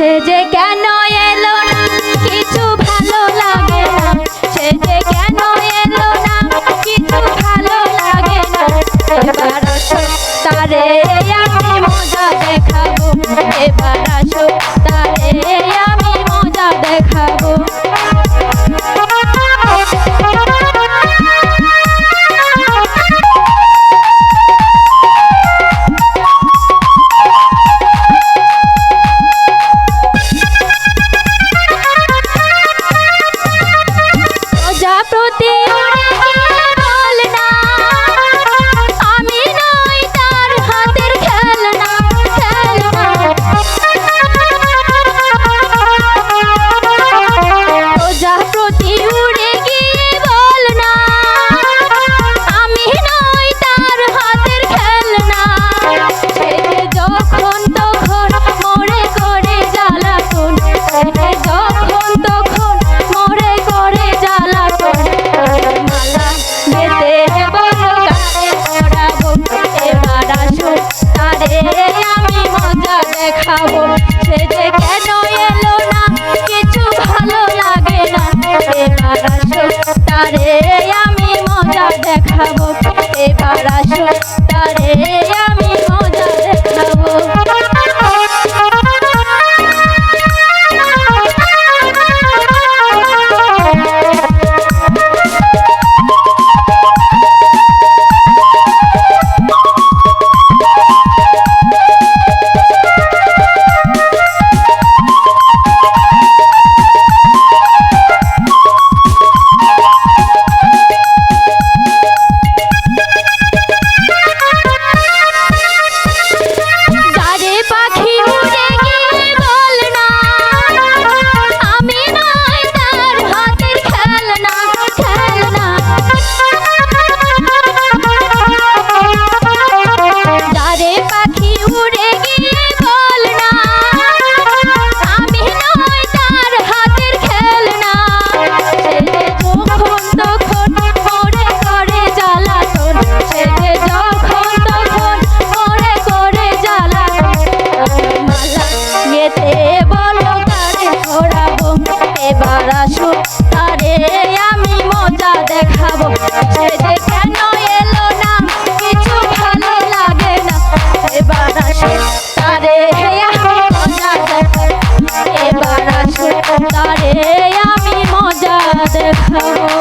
সে যে কেন এলো না? কিছু ভালো লাগে না। সে যে কেন এলো না? কিছু ভালো লাগে না। আমি মজা দেখাবো। এবার আসো, তারে আমি তারে আমি মজা দেখাবো। এবার আসো তারে তারে আমি মজা দেখাবো।